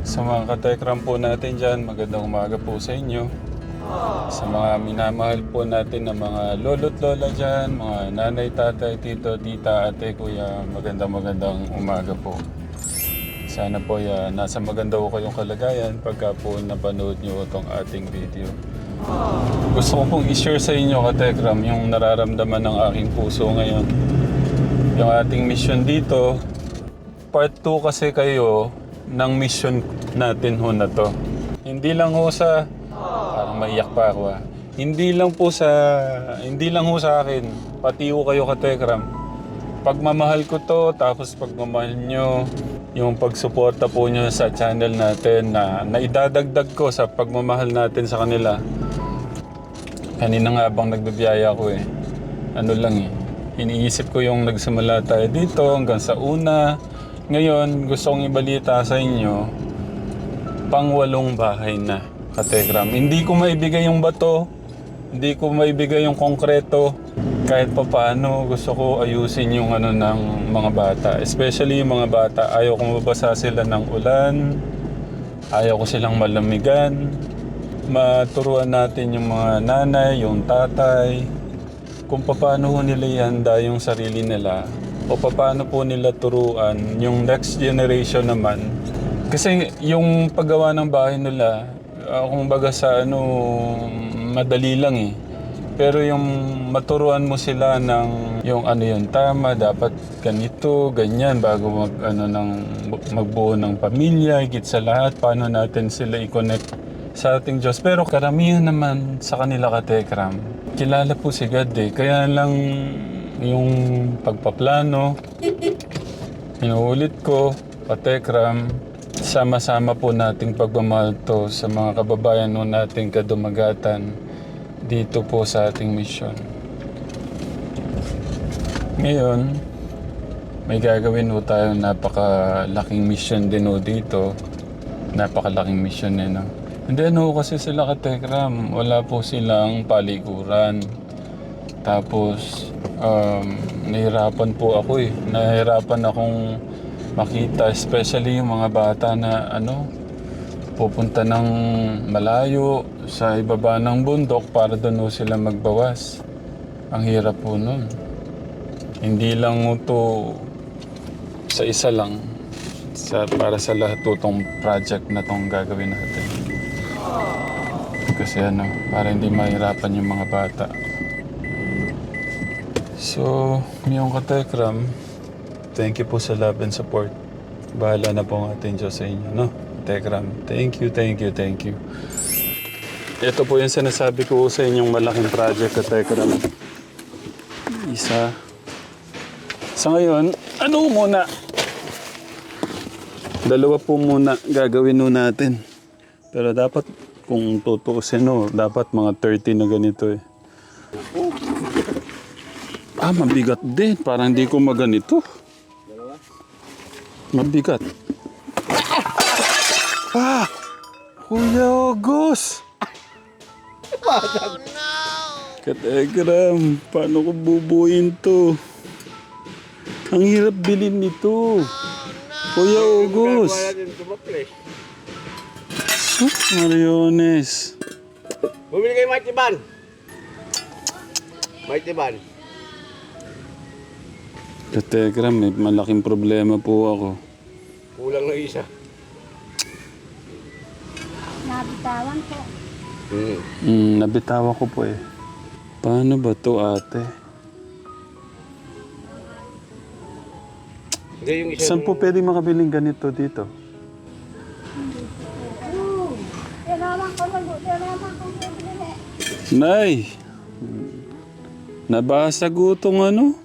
Sa mga katekram po natin dyan, magandang umaga po sa inyo. Sa mga minamahal po natin na mga lolo't lola dyan, mga nanay, tatay, tito, tita, ate, kuya, magandang magandang umaga po. Sana po ya, nasa maganda po kayong kalagayan pagka po napanood nyo itong ating video. Gusto ko pong i-share sa inyo, Katekram, yung nararamdaman ng aking puso ngayon. Yung ating mission dito, part 2 kasi kayo ng mission natin ho na to. Hindi lang ho sa... Parang maiyak pa ako ah. Hindi lang po sa... Hindi lang ho sa akin. Pati ho kayo Katekram. Pagmamahal ko to, tapos pagmamahal nyo, yung pagsuporta po nyo sa channel natin na naidadagdag ko sa pagmamahal natin sa kanila. Kanina nga bang nagbibiyaya ko eh. Ano lang eh. Iniisip ko yung nagsimula tayo dito hanggang sa una. Ngayon, gusto kong ibalita sa inyo, pangwalong bahay na, Kategram. Hindi ko maibigay yung bato, hindi ko maibigay yung konkreto. Kahit pa paano, gusto ko ayusin yung ano ng mga bata. Especially yung mga bata, ayaw kong mabasa sila ng ulan, ayaw ko silang malamigan. Maturuan natin yung mga nanay, yung tatay, kung paano nila ihanda yung sarili nila o paano po nila turuan yung next generation naman. Kasi yung paggawa ng bahay nila, uh, kung baga sa ano, madali lang eh. Pero yung maturuan mo sila ng yung ano yun, tama, dapat ganito, ganyan, bago mag, ano, ng, magbuo ng pamilya, higit sa lahat, paano natin sila i-connect sa ating Diyos. Pero karamihan naman sa kanila katekram, kilala po si God eh. Kaya lang yung pagpaplano, inuulit ko, katekram, sama-sama po nating pagmamahal to sa mga kababayan no nating kadumagatan dito po sa ating misyon. Ngayon, may gagawin po tayong napakalaking mission din ho dito. Napakalaking mission eh, no? Hindi, ano kasi sila katekram, wala po silang paliguran. Tapos, um, nahirapan po ako eh. Nahirapan akong makita, especially yung mga bata na ano, pupunta ng malayo sa ibaba ng bundok para doon sila magbawas. Ang hirap po nun. Hindi lang ho to sa isa lang. Sa, para sa lahat po tong project na tong gagawin natin. Kasi ano, para hindi mahirapan yung mga bata. So, yung katekram, thank you po sa love and support. Bahala na po ang ating Diyos sa inyo, no? Tekram, thank you, thank you, thank you. Ito po yung sinasabi ko sa inyong malaking project ka Tekram. Isa. Sa ngayon, ano muna? Dalawa po muna gagawin nun natin. Pero dapat, kung tutuusin no, dapat mga 30 na ganito eh. Ah, mabigat din. Parang hindi ko maganito. Mabigat. Ah! Kuya August! Oh no! Kategram, paano ko bubuin to? Ang hirap bilhin nito. Kuya August! Sus, Mariones. Bumili kayo Mighty Ban. Mighty Ban. Kategram, may malaking problema po ako. Kulang na isa. Nabitawan po. Hmm. Hmm, nabitawa ko po eh. Paano ba to ate? Hindi yung isa. Saan po pwede makabiling ganito dito? Tinaman ko lang, ko bibili. Nay! Nabasag utong ano?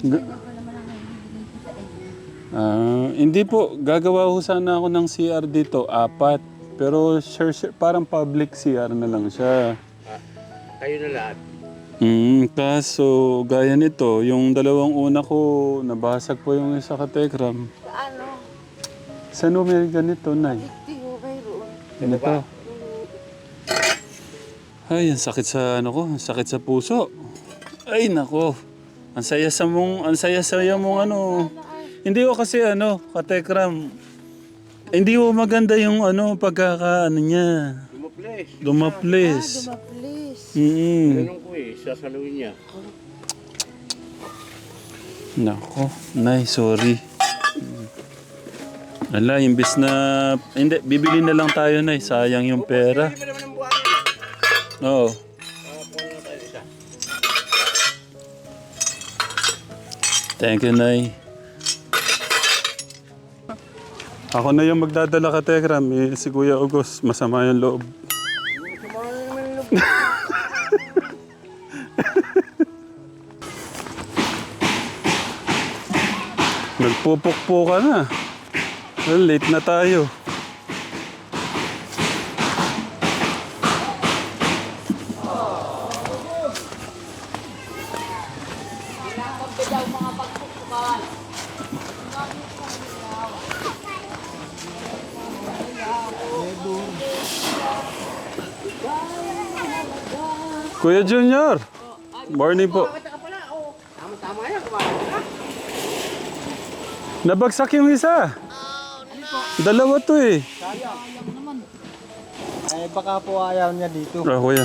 Ga- Ah, hindi po, gagawa ko sana ako ng CR dito, apat. Pero share, share, parang public CR na lang siya. Kayo na lahat. Hmm, kaso gaya nito, yung dalawang una ko, nabasag po yung isa ka Tekram. Ano? Mo may ganito, Nay? Ganito. Ay, ang sakit sa ano ko, ang sakit sa puso. Ay, nako. Ang saya sa mong, ang saya saya mong ano. Hindi ko kasi ano, katekram. Hindi mo maganda yung ano, pagkaka, ano niya. Dumaples. Dumaplis. Dumaplis. Mm. Ganun ko eh, sasaluhin niya. Nako, nay, sorry. Ala, imbis na... Hindi, bibili na lang tayo, nay. Sayang yung pera. Oo. Ah, Thank you, nay. Ako na yung magdadala ka, Tekram. Eh, si Kuya August, masama yung loob. Nagpupukpo ka na. Well, late na tayo. Kuya Junior, morning po. Tama-tama yan, kumain ka. Nabagsak yung isa. Dalawa to eh. Eh, baka po ayaw niya dito. Ah, kuya.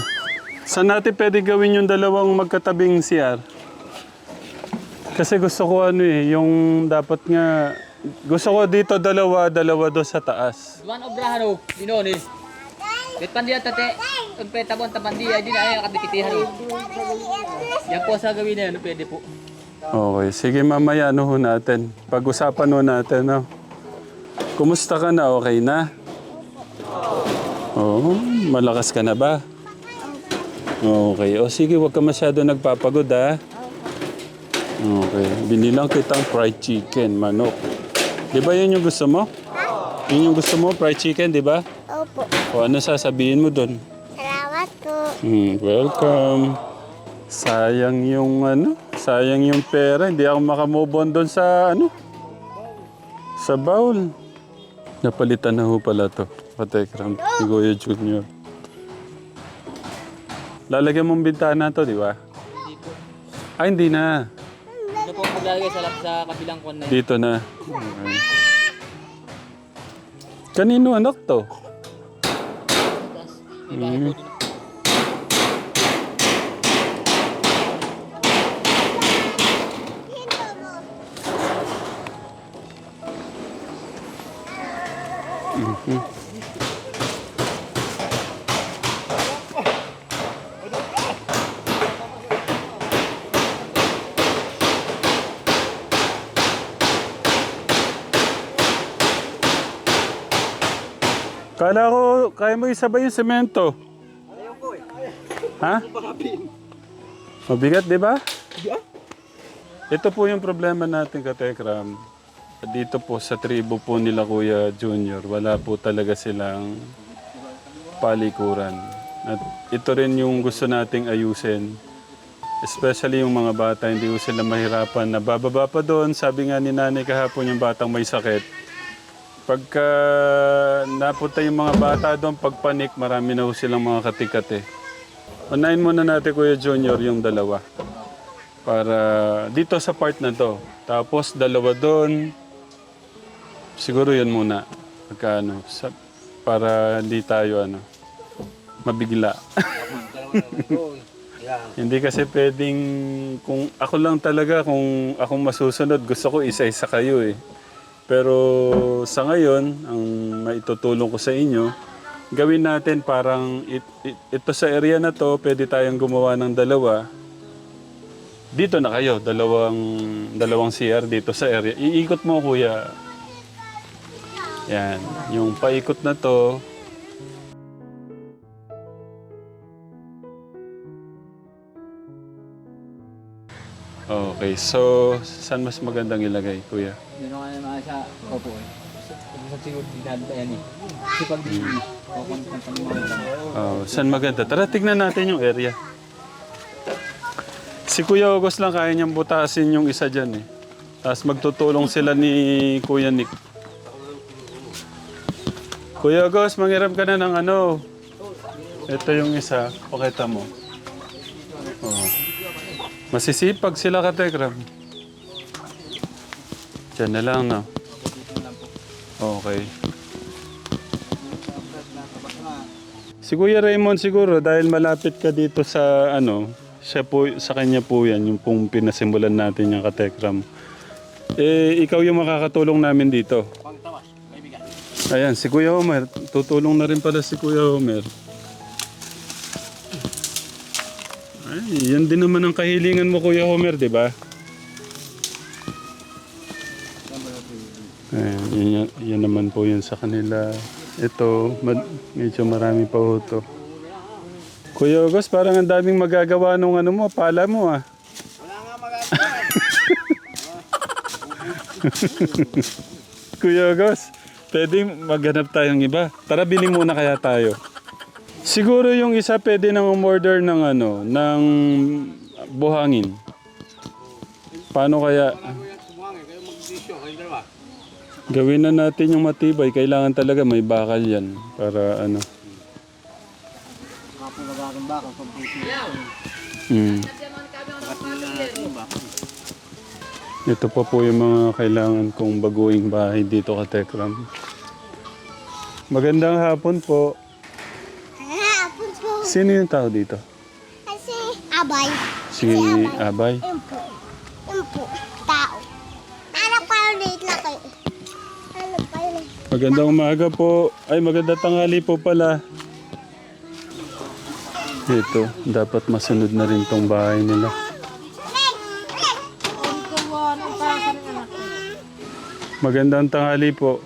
Saan natin pwede gawin yung dalawang magkatabing CR? Kasi gusto ko ano eh, yung dapat nga... Gusto ko dito dalawa, dalawa doon sa taas. Duman obrahano, dino ni. Bet pandiya tate, ang peta mo ang tapandiya, di na ay nakabikitihan. Yan po sa gawin na yun, pwede po. Okay, sige mamaya ano ho natin. Pag-usapan ho natin, no? Kumusta ka na? Okay na? Oo, malakas ka na ba? Okay. O sige, huwag ka masyado nagpapagod ha. Okay. Binilang kitang fried chicken, manok. Di ba yun yung gusto mo? Yun yung gusto mo, fried chicken, di ba? Opo. O ano sasabihin mo doon? Hmm, welcome. Sayang yung ano, sayang yung pera. Hindi ako makamove on doon sa ano, sa bowl. Napalitan na ho pala to. Patekram, ni Kuya Junior. Lalagyan mong bintana to, di ba? Hindi po. Ay, hindi na. Ano po maglalagay sa, lap- sa kabilang kwan na yun? Dito na. Okay. Kanino anak to? May bahay po dun. Kala ko, kaya mo isabay yung semento. Ha? Mabigat, di ba? Ito po yung problema natin, Katekram. Dito po sa tribo po nila Kuya Junior, wala po talaga silang palikuran. At ito rin yung gusto nating ayusin. Especially yung mga bata, hindi ko sila mahirapan. Nabababa pa doon, sabi nga ni nanay kahapon yung batang may sakit. Pagka napunta yung mga bata doon, pagpanik, marami na ho silang mga katikate. Unahin muna natin, Kuya Junior, yung dalawa. Para dito sa part na to. Tapos dalawa doon. Siguro yun muna. Pagka ano, sa, para hindi tayo ano, mabigla. Hindi kasi pwedeng, kung ako lang talaga, kung akong masusunod, gusto ko isa-isa kayo eh. Pero sa ngayon, ang maitutulong ko sa inyo, gawin natin parang it, it- ito sa area na to, pwede tayong gumawa ng dalawa. Dito na kayo, dalawang, dalawang CR dito sa area. Iikot mo kuya. Yan, yung paikot na to, Okay, so saan mas magandang ilagay, kuya? Yun ang ano mga sa opo eh. Sa siguro di dahil yan eh. Kasi pag di kung kami mga Oh, saan maganda? Tara, tignan natin yung area. Si Kuya August lang kaya niyang butasin yung isa dyan eh. Tapos magtutulong sila ni Kuya Nick. Kuya August, mangiram ka na ng ano. Ito yung isa. Pakita mo. Masisipag sila ka, Tekram. Diyan na lang, no? Okay. Si Kuya Raymond siguro, dahil malapit ka dito sa, ano, siya po, sa kanya po yan, yung pong pinasimulan natin yung katekram. Eh, ikaw yung makakatulong namin dito. Ayan, si Kuya Homer. Tutulong na rin pala si Kuya Homer. Ay, yan din naman ang kahilingan mo, Kuya Homer, di ba? Ayan, yan, yan, yan naman po yun sa kanila. Ito, mad- medyo marami pa ho to. Kuya August, parang ang daming magagawa nung ano mo, pala mo ah. Wala nga magagawa. Kuya August, pwede maghanap tayong iba. Tara, bili muna kaya tayo. Siguro yung isa pwede nang umorder ng ano, ng buhangin. Paano kaya? Gawin na natin yung matibay. Kailangan talaga may bakal yan. Para ano. Hmm. Ito pa po yung mga kailangan kong baguing bahay dito ka Tekram. Magandang hapon po. Sino yung tao dito? Kasi, abay. Si Abay. Yun po. Yun po. Tao. Anak pa yun dito lang kayo. Anak pa yun. Magandang umaga po. Ay, magandang tanghali po pala. Ito, dapat masunod na rin tong bahay nila. Magandang tanghali po.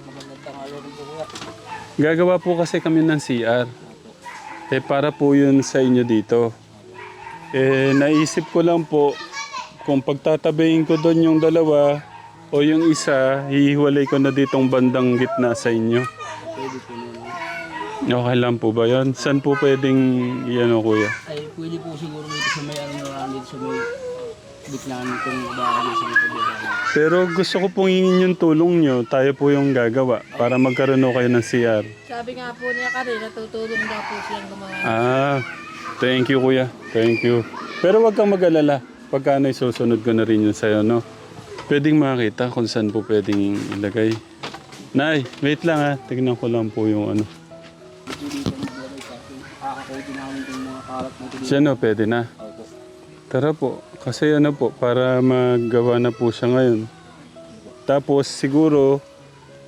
Gagawa po kasi kami ng CR. Eh, para po yun sa inyo dito. Eh, naisip ko lang po, kung pagtatabayin ko doon yung dalawa o yung isa, hihiwalay ko na ditong bandang gitna sa inyo. Okay lang po ba yan? Saan po pwedeng yan o kuya? Ay, pwede po siguro dito sa may ano na dito sa may biglaan kung bahay sa may pagbabago. Pero gusto ko pong hingin yung tulong nyo. Tayo po yung gagawa para magkaroon ho kayo ng CR. Sabi nga po niya kanina, tutulong daw po siyang gumawa. Ah, thank you kuya. Thank you. Pero wag kang mag-alala. Pagka ano, susunod ko na rin yun sa'yo, no? Pwedeng makita kung saan po pwedeng ilagay. Nay, wait lang ha. Tignan ko lang po yung ano. Namin ito. Siya no, pwede na. Tara po. Kasi ano po, para magawa na po siya ngayon. Tapos siguro,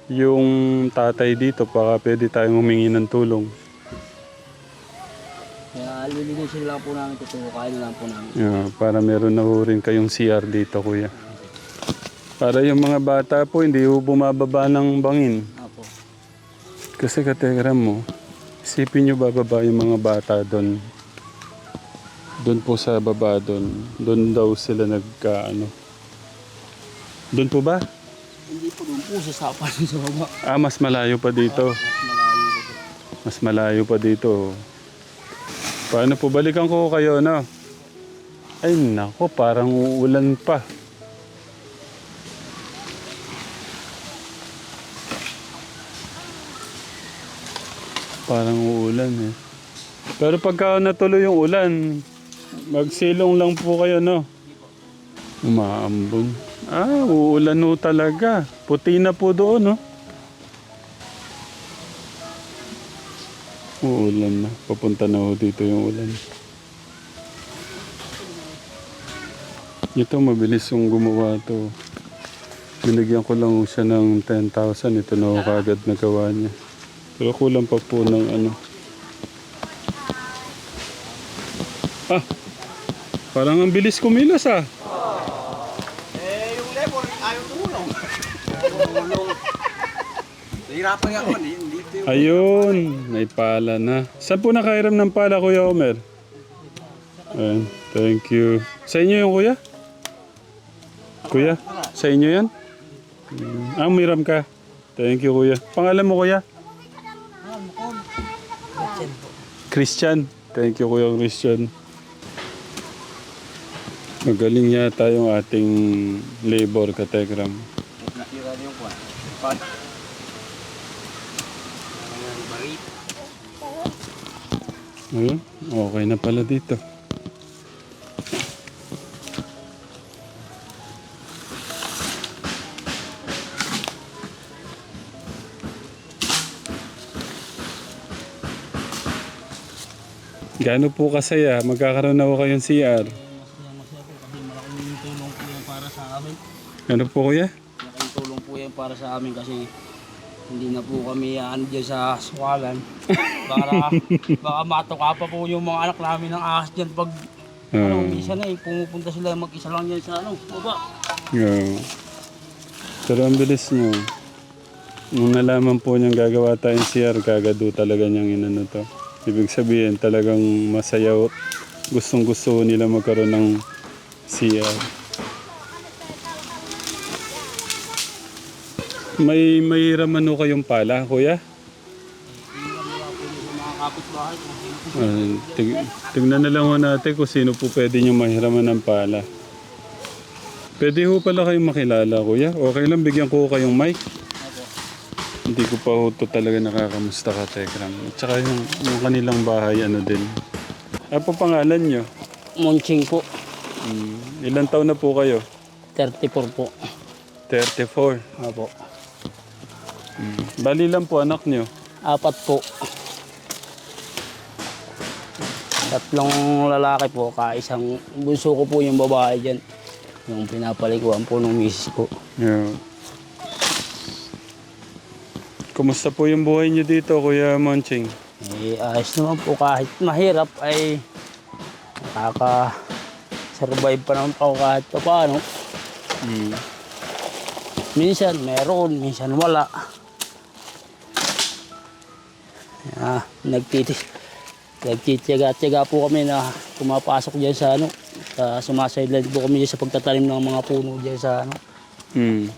yung tatay dito, baka pwede tayong humingi ng tulong. Kaya lilinisin lang po namin ito. Kain lang po namin. Yeah, para meron na ho rin kayong CR dito, kuya. Para yung mga bata po, hindi ho bumababa ng bangin. Apo. Kasi kategram mo, isipin nyo bababa yung mga bata doon. Doon po sa baba doon. Doon daw sila nagka ano. Doon po ba? Hindi po doon po sa sapan sa baba. Ah, mas malayo pa dito. Mas malayo po. ito. Mas malayo pa dito. Paano po? Balikan ko kayo, no? Ay, nako, parang uulan pa. Parang uulan eh. Pero pagka natuloy yung ulan, magsilong lang po kayo, no? Umaambon. Ah, uulan ho talaga. Puti na po doon, no? Uulan na. Papunta na ho dito yung ulan. Ito, mabilis yung gumawa to. Binigyan ko lang siya ng 10,000. Ito na ho kagad nagawa niya. Pero kulang pa po ng ano. Ah! Parang ang bilis kumilos ah. Eh, yung level, ayaw tumulong. Tumulong. Nahirapan nga ako. Dito yung... Ayun, may pala na. Saan po nakairam ng pala, Kuya Omer? Ayan, thank you. Sa inyo yung kuya? Kuya, sa inyo yan? Ah, umiram ka. Thank you, kuya. Pangalan mo, kuya? Christian. Thank you, kuya Christian. Magaling yata yung ating labor kategram. Nasira din yung kwan. Paano? Ayun, okay na pala dito. Gaano po kasaya? Magkakaroon na ako kayong CR. Malaking tulong po yan para sa amin. Ano po kuya? Malaking tulong po yan para sa amin kasi hindi na po kami ano dyan sa swalan. Baka, baka matuka pa po yung mga anak namin ng ahas dyan pag ano, Oo. minsan na eh, pumupunta sila mag-isa lang yan sa ano, baba. Oo. Pero ang bilis nyo. Nung nalaman po niyang gagawa tayong CR, kagado talaga niyang inano to. Ibig sabihin talagang masaya. Gustong gusto nila magkaroon ng CR. May mahiraman ho kayong pala, kuya? Uh, tig- tignan na lang ho natin kung sino po pwede nyo mahiraman ng pala. Pwede ho pala kayong makilala, kuya. Okay lang, bigyan ko kayong mic. Hindi ko pa ho to talaga nakakamusta ka, Tekram. At saka yung, yung kanilang bahay, ano din. Ano po pangalan nyo? Monching po, Hmm, ilan taon na po kayo? 34 po. 34. Apo. Hmm. Bali lang po anak nyo. Apat po. Tatlong lalaki po, kaisang bunso ko po yung babae dyan. Yung pinapalikuan po ng misis ko. Yeah. Kumusta po yung buhay nyo dito, Kuya Monching? Eh, ayos naman po kahit mahirap ay nakaka survive pa naman po kahit pa paano. Hmm. Minsan meron, minsan wala. Ah, nagtiti nagtitiyaga-tiyaga po kami na pumapasok diyan sa ano, sa sumasailan po kami sa pagtatanim ng mga puno diyan sa ano. Hmm.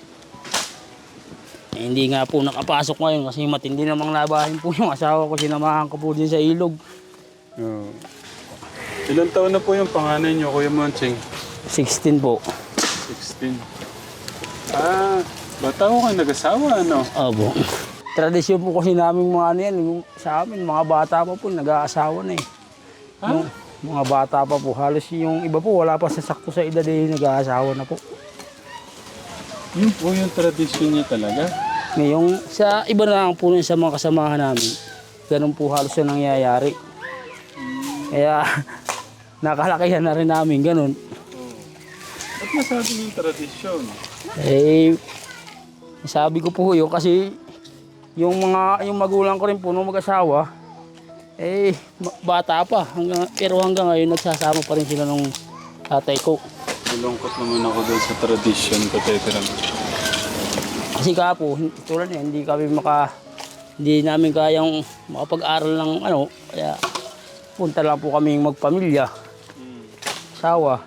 Eh, hindi nga po nakapasok ngayon kasi matindi namang labahin po yung asawa ko. Sinamahan ko po din sa ilog. Oo. Ilan taon na po yung panganay nyo, Kuya Monching? 16 po. 16. Ah, bata ko kayo nag-asawa, ano? Opo. Tradisyon po kasi namin mga ano yan, yung sa amin, mga bata pa po, nag-aasawa na eh. Yung mga bata pa po, halos yung iba po, wala pa sa sakto sa edad eh, nag-aasawa na po. Yun po yung tradisyon niya talaga. Ngayong, sa iba na lang po nun sa mga kasamahan namin, ganun po halos yung nangyayari. Kaya, nakalakihan na rin namin ganun. Ba't masabi yung tradisyon? Eh, sabi ko po yun kasi yung mga yung magulang ko rin po nung mag-asawa eh bata pa hanggang, pero hanggang ngayon nagsasama pa rin sila nung tatay ko. Nalungkot naman ako doon sa tradisyon ko, Tekram. Kasi ka po, tulad niya, hindi kami maka hindi namin kayang makapag-aral ng ano, kaya punta lang po kaming magpamilya. Asawa.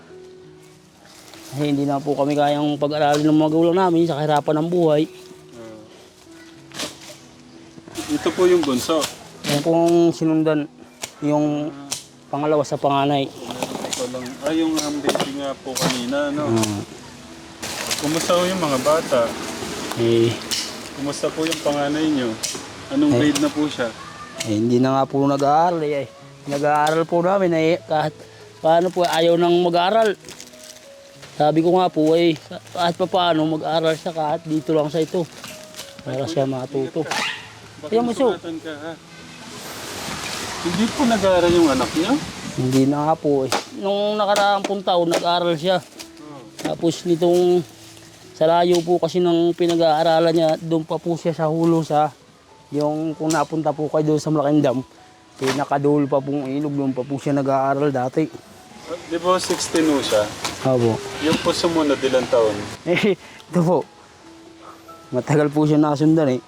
Kasi hindi na po kami kayang pag-aralin ng mga magulang namin sa kahirapan ng buhay. Ito po yung bunso. Yan pong sinundan yung pangalawa sa panganay. Ito lang. Ah, yung um, baby nga po kanina, no? Ah, Kumusta po yung mga bata? eh, Kumusta po yung panganay nyo? Anong grade na po siya? eh, hindi na nga po nag-aaral eh. Nag-aaral po namin eh, kahit paano po ayaw nang mag-aaral. Sabi ko nga po eh, kahit pa paano mag-aaral siya kahit dito lang sa ito. Para siya matuto. Baka Kaya masulatan ka, ha? Hindi po nag-aaral yung anak niyo? Hindi na nga po eh. Nung nakaraang pong taon, nag-aaral siya. Tapos nitong sa layo po kasi ng pinag-aaralan niya, doon pa po siya sa hulo sa yung kung napunta po kayo doon sa Malaking Dam, pinakadul pa pong ilog, doon pa po siya nag-aaral dati. Ah, Di ba 16 ho siya? Opo. Yung po sumunod ilang taon? Eh, ito po. Matagal po siya nakasundan eh.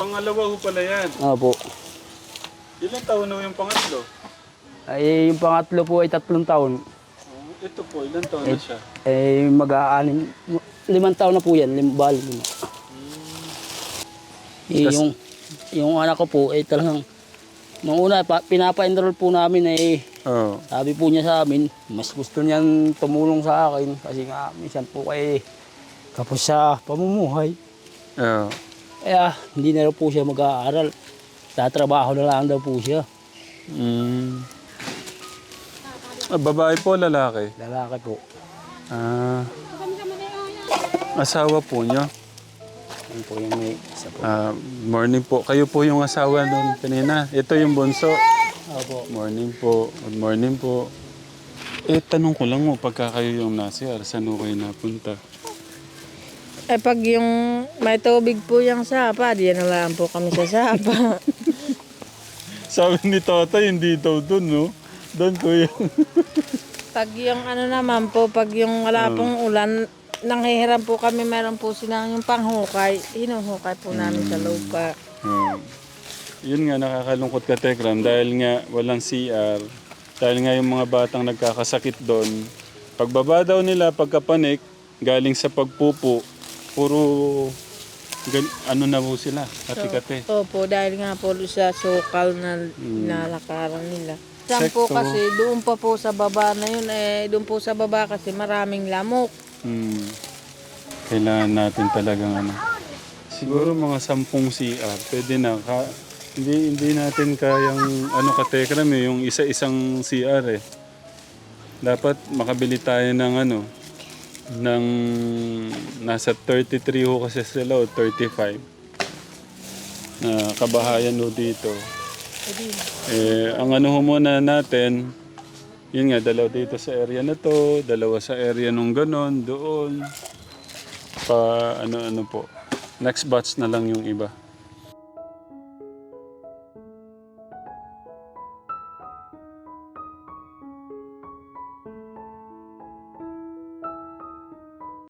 Pangalawa ho pala yan. Opo. Ilang taon na ho yung pangatlo? Ay, yung pangatlo po ay tatlong taon. Oh, ito po, ilang taon na siya? Eh, mag-aanim. Limang taon na po yan, limbal. Lima. Eh, yung, yung anak ko po, eh talagang, nung una, pa, pinapa-enroll po namin eh, Oo. sabi po niya sa amin, mas gusto niyan tumulong sa akin kasi nga, minsan po kay kapos sa pamumuhay. Oo. Kaya, hindi na po siya mag-aaral. Tatrabaho na lang daw po siya. Mm. Ah, babae po, lalaki? Lalaki po. Ah. Asawa po niyo? Yan po yung may isa po. Ah, morning po. Kayo po yung asawa noon kanina. Ito yung bunso. Opo. Morning po. Good morning po. Eh, tanong ko lang mo, pagka kayo yung nasa saan ho kayo napunta? Eh pag yung may tubig po yung sapa, di na lang po kami sa sapa. Sabi ni Tatay, hindi daw doon, no? Doon, kuya. pag yung ano naman po, pag yung wala pong ulan, nanghihiram po kami, meron po silang yung panghukay. Hinuhukay po namin sa lupa. Hmm. Yun nga, nakakalungkot ka, Tekram, dahil nga walang CR, dahil nga yung mga batang nagkakasakit doon, pagbaba daw nila, pagkapanik, galing sa pagpupo, puro, gan- ano na po sila, kati-kati. Opo, dahil nga po sa sukal na nalakaran nila. Saan po kasi, doon pa po sa baba na yun, eh, doon po sa baba kasi maraming lamok. Hmm. Kailangan natin talagang ano. Siguro mga sampung CR, pwede na. Ka, hindi, hindi natin kayang, ano ka Tekram eh, yung isa-isang CR eh. Dapat makabili tayo ng ano, ng nasa 33 ho kasi sila o 35 na kabahayan ho dito. Eh, ang ano ho muna natin, yun nga, dalawa dito sa area na to, dalawa sa area nung ganon, doon. Pa, ano-ano po. Next batch na lang yung iba.